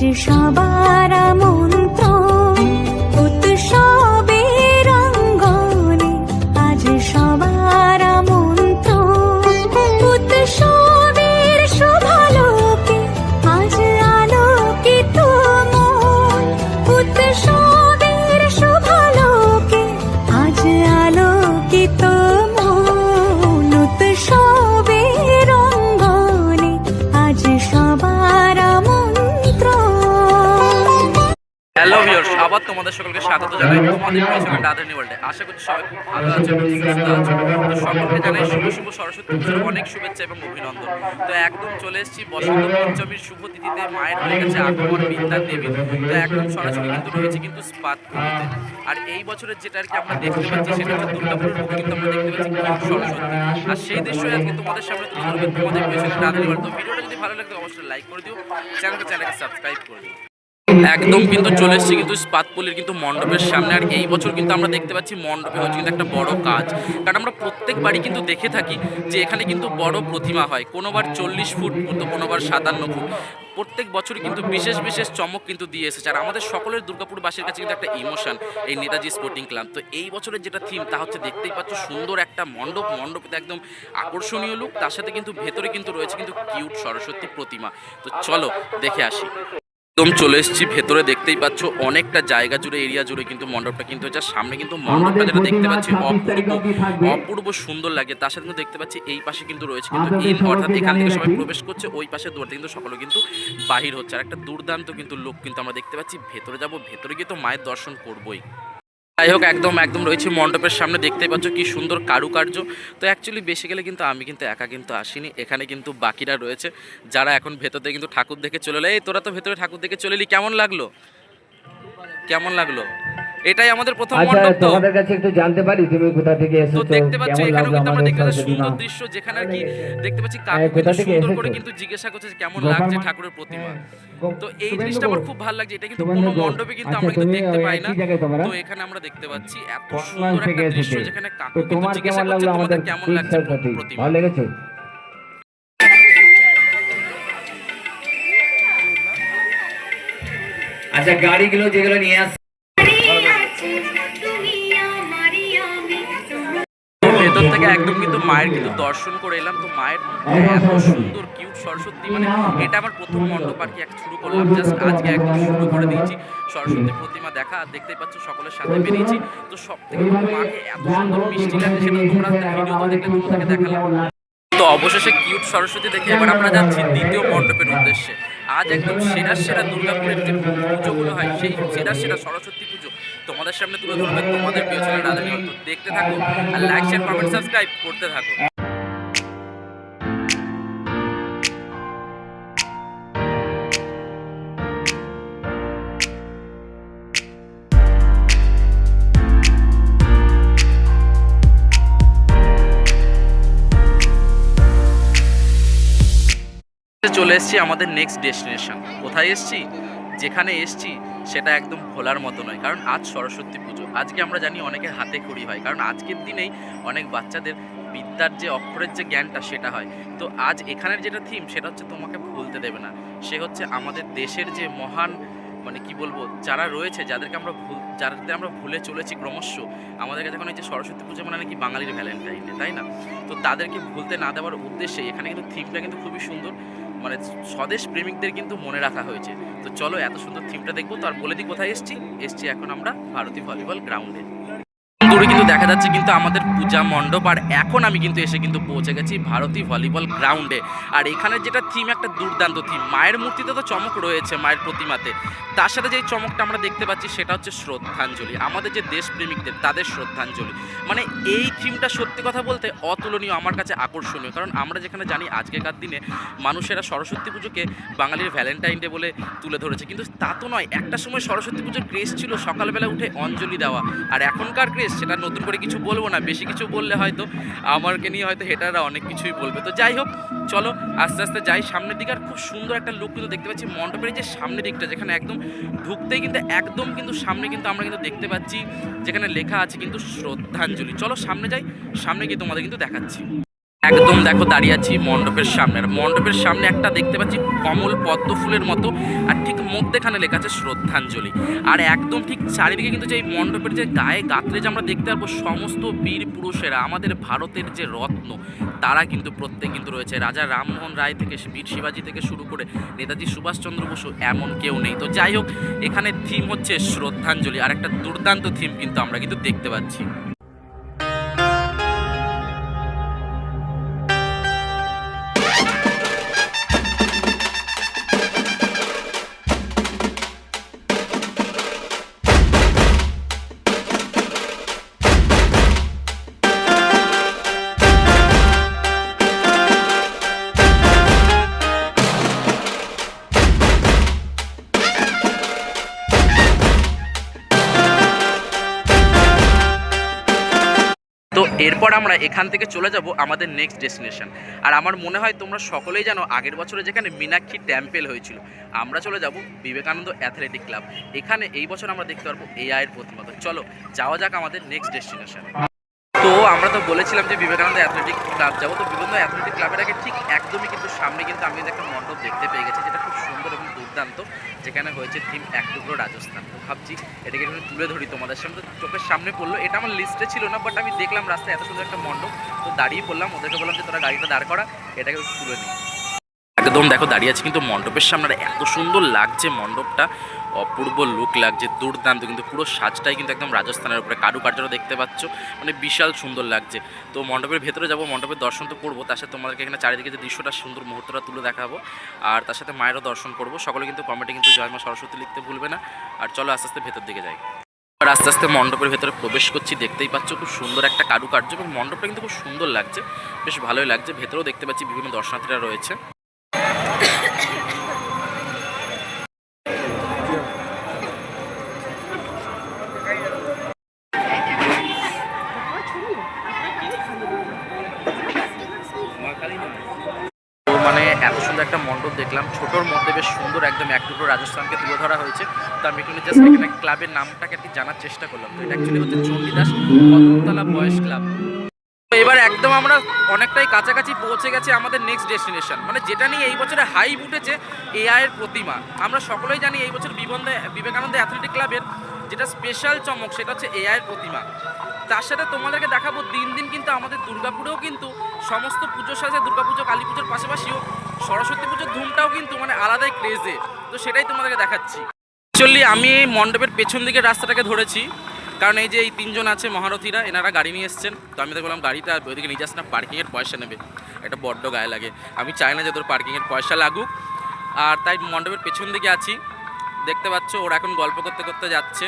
আজ সবার আমার আবার তোমাদের সকলকে স্বাগত জানাই। তোমাদের আশা করছি সবাই খুব ভালো আছে এবং সুস্থ আছে তো সকলকে জানাই শুভ শুভ সরস্বতী পুজোর অনেক শুভেচ্ছা এবং অভিনন্দন। তো একদম চলে এসেছি বসন্ত পঞ্চমীর শুভ তিথিতে। মায়ের হয়ে গেছে আগমন বিদ্যার দেবী। তো একদম সরাসরি কিন্তু রয়েছে কিন্তু স্পাত আর এই বছরের যেটা আর কি আমরা দেখতে পাচ্ছি সেটা হচ্ছে দুর্গাপুরের মুখে কিন্তু আমরা দেখতে পাচ্ছি সরস্বতী। আর সেই দৃশ্য আজকে তোমাদের সামনে তুলে ধরবে তোমাদের তো ভিডিওটা যদি ভালো লাগে অবশ্যই লাইক করে দিও। চ্যানেলকে চ্যানেলকে সাবস্ক্রাইব করে দিও। একদম কিন্তু চলে এসেছি কিন্তু স্পাতপল্লির কিন্তু মণ্ডপের সামনে। আর এই বছর কিন্তু আমরা দেখতে পাচ্ছি মণ্ডপে হচ্ছে কিন্তু একটা বড় কাজ। কারণ আমরা প্রত্যেকবারই কিন্তু দেখে থাকি যে এখানে কিন্তু বড় প্রতিমা হয়। কোনোবার চল্লিশ ফুট তো কোনোবার সাতান্ন ফুট। প্রত্যেক বছরই কিন্তু বিশেষ বিশেষ চমক কিন্তু দিয়ে এসেছে। আর আমাদের সকলের দুর্গাপুরবাসীর কাছে কিন্তু একটা ইমোশন এই নেতাজি স্পোর্টিং ক্লাব তো এই বছরের যেটা থিম তা হচ্ছে দেখতেই পাচ্ছ সুন্দর একটা মণ্ডপ। মণ্ডপে একদম আকর্ষণীয় লুক তার সাথে কিন্তু ভেতরে কিন্তু রয়েছে কিন্তু কিউট সরস্বতী প্রতিমা। তো চলো, দেখে আসি। একদম চলে এসেছি। ভেতরে দেখতেই পাচ্ছ অনেকটা জায়গা জুড়ে এরিয়া জুড়ে কিন্তু মণ্ডপটা কিন্তু হচ্ছে সামনে কিন্তু মণ্ডপটা যেটা দেখতে পাচ্ছি অপূর্ব অপূর্ব সুন্দর লাগে। তার সাথে কিন্তু দেখতে পাচ্ছি এই পাশে কিন্তু রয়েছে কিন্তু এই অর্থাৎ এখান থেকে সবাই প্রবেশ করছে ওই পাশে থেকে কিন্তু সকলে কিন্তু বাহির হচ্ছে। আর একটা দুর্দান্ত কিন্তু লোক কিন্তু আমরা দেখতে পাচ্ছি। ভেতরে যাব ভেতরে গিয়ে তো মায়ের দর্শন করবই। যাই হোক, একদম একদম রয়েছে মণ্ডপের সামনে দেখতে পাচ্ছ কি সুন্দর কারুকার্য। তো অ্যাকচুয়ালি বেশি গেলে কিন্তু আমি কিন্তু একা কিন্তু আসিনি, এখানে কিন্তু বাকিরা রয়েছে, যারা এখন ভেতর কিন্তু ঠাকুর দেখে চলে এই তোরা তো ভেতরে ঠাকুর দেখে চলে এলি, কেমন লাগল? কেমন লাগল? এটাই আমাদের প্রথম আচ্ছা মণ্ডপ তো তোমাদের কাছে একটু জানতে পারি তুমি কোথা থেকে তো দেখতে পাচ্ছ কেমন কিন্তু আমরা দেখতে পাচ্ছি সুন্দর দৃশ্য যেখানে কি দেখতে পাচ্ছি হ্যাঁ, কাকু কিন্তু সুন্দর করে কিন্তু জিজ্ঞাসা করছে কেমন লাগছে ঠাকুরের প্রতিমা। তো এই জিনিসটা আমার খুব ভালো লাগছে এটা কিন্তু কোনো মণ্ডপে কিন্তু আচ্ছা, আমরা কিন্তু দেখতে পাই না। তো এখানে আমরা দেখতে পাচ্ছি এত সুন্দর একটা দৃশ্য যেখানে কাকু কিন্তু জিজ্ঞাসা কেমন করছে তোমাদের কেমন লাগছে প্রতিমা? ভালো লেগেছে? আচ্ছা গাড়িগুলো যেগুলো নিয়ে আস থেকে একদম কিন্তু মায়ের কিন্তু দর্শন করে এলাম। তো মায়ের এত সুন্দর কিউট সরস্বতী মানে এটা আমার প্রথম মণ্ডপ আর কি শুরু করলাম জাস্ট আজকে একদম শুরু করে দিয়েছি। সরস্বতী প্রতিমা দেখা, আর দেখতেই পাচ্ছ সকলের সাথে বেরিয়েছি। তো সব থেকে মাকে এত সুন্দর মিষ্টি লাগছে, সেটা তোমরা ভিডিও দেখলে তোমাদেরকে দেখালাম। তো অবশেষে কিউট সরস্বতী দেখে এবার আমরা যাচ্ছি দ্বিতীয় মণ্ডপের উদ্দেশ্যে। আজ একদম সেরা সেরা দুর্গাপুরের যে পুজোগুলো হয়, সেই সেরা সেরা সরস্বতী পুজো তোমাদের সামনে তুলে ধরবে তোমাদের ছেলে রাধানী দেখতে থাকো আর লাইক শেয়ার কমেন্ট সাবস্ক্রাইব করতে থাকো। চলে এসেছি আমাদের নেক্সট ডেস্টিনেশন কোথায় এসছি? যেখানে এসেছি, সেটা একদম ভোলার মতো নয়। কারণ আজ সরস্বতী পুজো। আজকে আমরা জানি অনেকের হাতে খড়ি হয়। কারণ আজকের দিনেই অনেক বাচ্চাদের বিদ্যার যে অক্ষরের যে জ্ঞানটা, সেটা হয়। তো আজ এখানের যেটা থিম সেটা হচ্ছে তোমাকে ভুলতে দেবে না। সে হচ্ছে আমাদের দেশের যে মহান মানে কি বলব, যারা রয়েছে, যাদেরকে আমরা ভুল, যাদের আমরা ভুলে চলেছি ক্রমশ, আমাদের কাছে এখন এই যে সরস্বতী পুজো মানে নাকি বাঙালির ভ্যালেন্টাইন ডে তাই না? তো তাদেরকে ভুলতে না দেওয়ার উদ্দেশ্যে এখানে কিন্তু থিমটা কিন্তু খুবই সুন্দর। মানে স্বদেশ প্রেমিকদের কিন্তু মনে রাখা হয়েছে। তো চলো এত সুন্দর থিমটা দেখব। তো আর বলে দিই, কোথায় এসছি? এসছি এখন আমরা ভারতী ভলিবল গ্রাউন্ডে দূরে কিন্তু দেখা যাচ্ছে কিন্তু আমাদের পূজা মণ্ডপ, আর এখন আমি কিন্তু এসে কিন্তু পৌঁছে গেছি ভারতী ভলিবল গ্রাউন্ডে। আর এখানে যেটা থিম একটা দুর্দান্ত থিম মায়ের মূর্তিতে তো চমক রয়েছে মায়ের প্রতিমাতে। তার সাথে যেই চমকটা আমরা দেখতে পাচ্ছি সেটা হচ্ছে শ্রদ্ধাঞ্জলি। আমাদের যে দেশপ্রেমিকদের, তাদের শ্রদ্ধাঞ্জলি। মানে এই থিমটা সত্যি কথা বলতে অতুলনীয়, আমার কাছে আকর্ষণীয়। কারণ আমরা যেখানে জানি আজকেকার দিনে মানুষেরা সরস্বতী পুজোকে বাঙালির ভ্যালেন্টাইন ডে বলে তুলে ধরেছে। কিন্তু তা তো নয়, একটা সময় সরস্বতী পুজোর ক্রেজ ছিল সকালবেলা উঠে অঞ্জলি দেওয়া। আর এখনকার ক্রেজ সেটা নতুন করে কিছু বলব না, বেশি কিছু বললে হয়তো আমারকে নিয়ে হয়তো হেটাররা অনেক কিছুই বলবে। তো যাই হোক, চলো আস্তে আস্তে যাই সামনের দিকে। আর খুব সুন্দর একটা লুক কিন্তু দেখতে পাচ্ছি মণ্ডপের যে সামনের দিকটা, যেখানে একদম ঢুকতেই কিন্তু, একদম কিন্তু সামনে কিন্তু আমরা কিন্তু দেখতে পাচ্ছি, যেখানে লেখা আছে কিন্তু শ্রদ্ধাঞ্জলি। চলো সামনে যাই, সামনে গিয়ে তোমাদের কিন্তু দেখাচ্ছি। একদম দেখো দাঁড়িয়ে আছি মণ্ডপের সামনে মণ্ডপের সামনে একটা দেখতে পাচ্ছি কমল পদ্ম ফুলের মতো, আর ঠিক মধ্যেখানে লেখা আছে শ্রদ্ধাঞ্জলি। আর একদম ঠিক চারিদিকে কিন্তু যে এই মণ্ডপের যে গায়ে গাত্রে যে আমরা দেখতে পারব সমস্ত বীর পুরুষেরা, আমাদের ভারতের যে রত্ন, তারা কিন্তু প্রত্যেক কিন্তু রয়েছে। রাজা রামমোহন রায় থেকে বীর শিবাজি থেকে শুরু করে নেতাজি সুভাষচন্দ্র বসু এমন কেউ নেই। তো যাই হোক, এখানে থিম হচ্ছে শ্রদ্ধাঞ্জলি, আর একটা দুর্দান্ত থিম কিন্তু আমরা কিন্তু দেখতে পাচ্ছি। এরপর আমরা এখান থেকে চলে যাব আমাদের নেক্সট ডেস্টিনেশন আর আমার মনে হয় তোমরা সকলেই জানো, আগের বছরে যেখানে মীনাক্ষী টেম্পেল হয়েছিল, আমরা চলে যাব বিবেকানন্দ অ্যাথলেটিক ক্লাব এখানে এই বছর আমরা দেখতে পারব এআই এর প্রতিমা চলো, যাওয়া যাক আমাদের নেক্সট ডেস্টিনেশন তো আমরা তো বলেছিলাম যে বিবেকানন্দ অ্যাথলেটিক ক্লাব যাব। তো বিবেকানন্দ অ্যাথলেটিক ক্লাবের আগে ঠিক একদমই কিন্তু সামনে কিন্তু আমি একটা মণ্ডপ দেখতে পেয়ে গেছি, যেটা খুব দুর্দান্ত, যেখানে হয়েছে থিম এক টুকরো রাজস্থান। তো ভাবছি এটাকে একটু তুলে ধরি তোমাদের সামনে। চোখের সামনে পড়ল, এটা আমার লিস্টে ছিল না বাট আমি দেখলাম রাস্তায় এত সুন্দর একটা মণ্ডপ, তো দাঁড়িয়ে পড়লাম, ওদেরকে বললাম যে তোরা গাড়িটা দাঁড় করা, এটাকে তুলে নিই। একদম দেখো, দাঁড়িয়ে আছে কিন্তু মণ্ডপের সামনে এত সুন্দর লাগছে মণ্ডপটা। অপূর্ব লুক লাগছে, দুর্দান্ত। কিন্তু পুরো সাজটাই কিন্তু একদম রাজস্থানের উপরে। কারুকার্যটা দেখতে পাচ্ছ মানে বিশাল সুন্দর লাগছে। তো মণ্ডপের ভেতরে যাব, মণ্ডপের দর্শন তো করব। তার সাথে তোমাদেরকে এখানে চারিদিকে যে দৃশ্যটা, সুন্দর মুহূর্তটা তুলে দেখাবো। আর তার সাথে মায়েরও দর্শন করব। সকলে কিন্তু কমেন্টে কিন্তু জয় মা সরস্বতী লিখতে ভুলবে না। আর চলো আস্তে আস্তে ভেতর দিকে যাই। আর আস্তে আস্তে মণ্ডপের ভেতরে প্রবেশ করছি। দেখতেই পাচ্ছ খুব সুন্দর একটা কারুকার্য এবং মণ্ডপটা কিন্তু খুব সুন্দর লাগছে। বেশ ভালোই লাগছে। ভেতরেও দেখতে পাচ্ছি বিভিন্ন দর্শনার্থীরা রয়েছে তো মানে এত সুন্দর একটা মণ্ডপ দেখলাম। ছোটোর মধ্যে বেশ সুন্দর একদম এক দুটো রাজস্থানকে তুলে ধরা হয়েছে। তো আমি একটু জাস্ট এখানে ক্লাবের নামটাকে একটু জানার চেষ্টা করলাম। তো এটা অ্যাকচুয়ালি হচ্ছে চণ্ডীদাস কদমতলা বয়স ক্লাব। এবার একদম আমরা অনেকটাই কাছাকাছি পৌঁছে গেছে আমাদের নেক্সট ডেস্টিনেশন মানে যেটা নিয়ে এই বছরে হাইপ উঠেছে এআই এর প্রতিমা। আমরা সকলেই জানি এই বছর বিবন্ধে বিবেকানন্দ অ্যাথলেটিক ক্লাবের যেটা স্পেশাল চমক সেটা হচ্ছে এআই এর প্রতিমা। তার সাথে তোমাদেরকে দেখাবো দিন দিন কিন্তু আমাদের দুর্গাপুরেও কিন্তু সমস্ত পুজোর সাথে দুর্গাপুজো কালী পুজোর পাশাপাশিও সরস্বতী পুজোর ধুমটাও কিন্তু মানে আলাদাই ক্রেজে তো সেটাই তোমাদেরকে দেখাচ্ছি। অ্যাকচুয়ালি আমি মণ্ডপের পেছন দিকে রাস্তাটাকে ধরেছি, কারণ এই যে এই তিনজন আছে মহারথীরা, এনারা গাড়ি নিয়ে এসছেন, তো আমি তো বললাম গাড়িটা ওইদিকে নিয়ে যাস না পার্কিংয়ের পয়সা নেবে। একটা বড্ড গায়ে লাগে। আমি চাই না যে তোর পার্কিংয়ের পয়সা লাগুক। আর তাই মণ্ডপের পেছন দিকে আছি। দেখতে পাচ্ছ, ওরা এখন গল্প করতে করতে যাচ্ছে।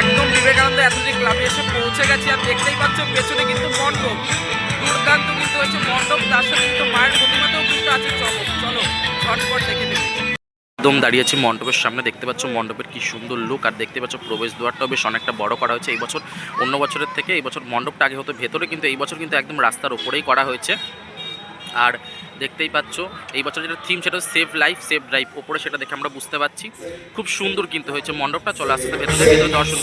একদম বিবেকানন্দ অ্যাথলেটিক ক্লাবে এসে পৌঁছে গেছি, আর দেখতেই পাচ্ছ পেছনে কিন্তু মণ্ডপ। দুর্দান্ত কিন্তু হচ্ছে মণ্ডপ তার সাথে কিন্তু মায়ের প্রতিমাতেও কিন্তু আছে চমক। চলো, ঝটপট দেখে দেখি একদম দাঁড়িয়েছি মণ্ডপের সামনে, দেখতে পাচ্ছ মণ্ডপের কি সুন্দর লুক আর দেখতে পাচ্ছ প্রবেশ দ্বারটাও বেশ অনেকটা বড় করা হয়েছে। এই বছর, অন্য বছরের থেকে এই বছর মণ্ডপটা আগে হতো ভেতরে, কিন্তু এই বছর কিন্তু একদম রাস্তার ওপরেই করা হয়েছে। আর দেখতেই পাচ্ছ, এই বছর যেটা থিম সেটা সেভ লাইফ সেভ ড্রাইভ ওপরে সেটা দেখে আমরা বুঝতে পারছি। খুব সুন্দর কিন্তু হয়েছে মণ্ডপটা। চলে আস্তে ভেতরে ভেতরে দর্শন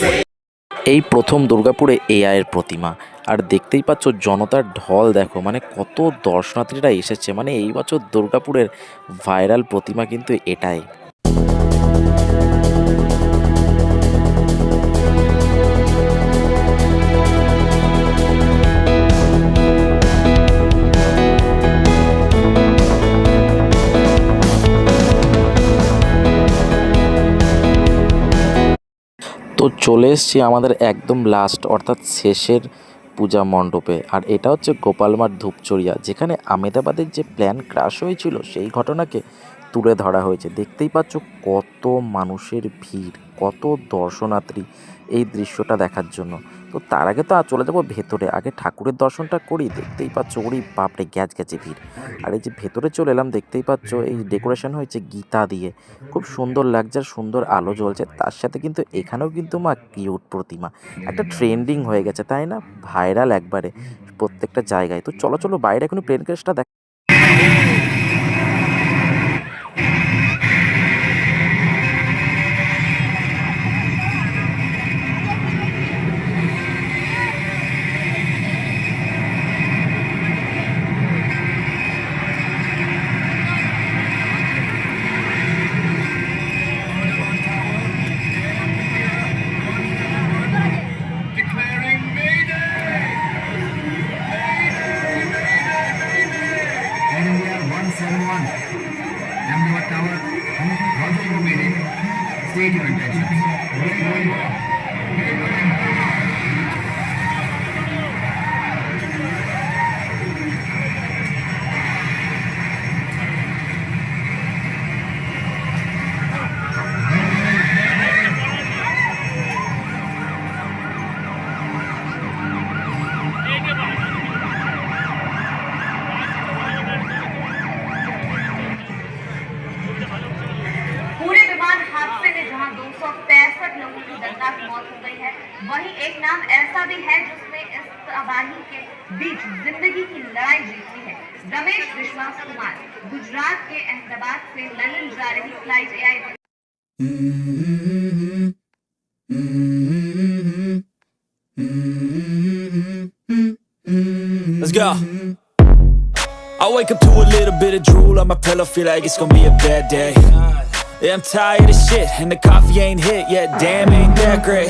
এই প্রথম দুর্গাপুরে এ এআইয়ের প্রতিমা। আর দেখতেই পাচ্ছ জনতার ঢল, দেখো মানে কত দর্শনার্থীরা এসেছে। মানে এই বছর দুর্গাপুরের ভাইরাল প্রতিমা কিন্তু এটাই। তো চলে এসছি আমাদের একদম লাস্ট অর্থাৎ শেষের পূজা মণ্ডপে। আর এটা হচ্ছে গোপালমার ধূপচড়িয়া, যেখানে আমেদাবাদের যে প্ল্যান ক্রাশ হয়েছিল, সেই ঘটনাকে তুলে ধরা হয়েছে। দেখতেই পাচ্ছ কত মানুষের ভিড়, কত দর্শনার্থী। এই দৃশ্যটা দেখার জন্য। তো তার আগে তো আর চলে যাব ভেতরে। আগে ঠাকুরের দর্শনটা করি, দেখতেই পাচ্ছ ওরই বাপরে গ্যাচ গ্যাচে ভিড়। আর এই যে ভেতরে চলে এলাম, দেখতেই পাচ্ছ এই ডেকোরেশন হয়েছে গীতা দিয়ে। খুব সুন্দর লাগছে আর সুন্দর আলো জ্বলছে। তার সাথে কিন্তু এখানেও কিন্তু মা কিউট প্রতিমা। একটা ট্রেন্ডিং হয়ে গেছে, তাই না? ভাইরাল একবারে প্রত্যেকটা জায়গায়। তো চলো চলো বাইরে এখন প্লেন ক্রেসটা দেখ Tower. Roger for meeting. State your intentions. Ramesh विश्वास कुमार गुजरात के अहमदाबाद से लंदन जा रही flight AI Let's go. I wake up to a little bit of drool on my pillow, feel like it's gonna be a bad day. Yeah, I'm tired of shit, and the coffee ain't hit yet. Damn, ain't that great.